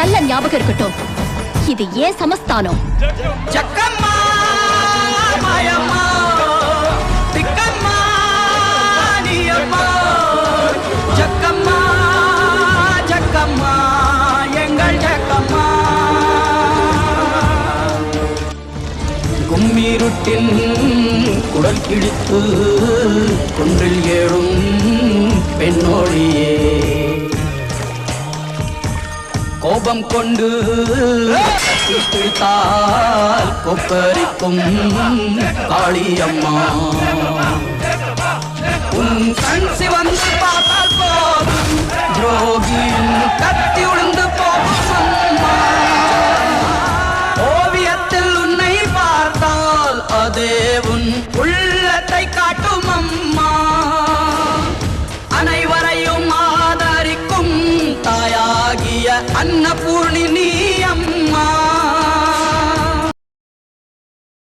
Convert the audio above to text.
நல்ல ஞாபகம் இருக்கட்டும். இது ஏன் சமஸ்தானம்? சக்கம்மா மாயம்மா திக்கம்மா நீயம்மா. சக்கம்மா சக்கம்மா எங்கள் சக்கம்மா குடல் கிழித்து கொன்றில் ஏழும் பெண்ணோழியே. கோபம் கொண்டு கத்தி பிடித்தால் கொப்பரிக்கும் காளியம்மா. உன் கண் சிவந்து பார்த்தால் போதும் துரோகியும் கத்தி உளுந்து போகும் ஓவியத்தில் உன்னை பார்த்தால் அதே உன் அன்னபூர்ணி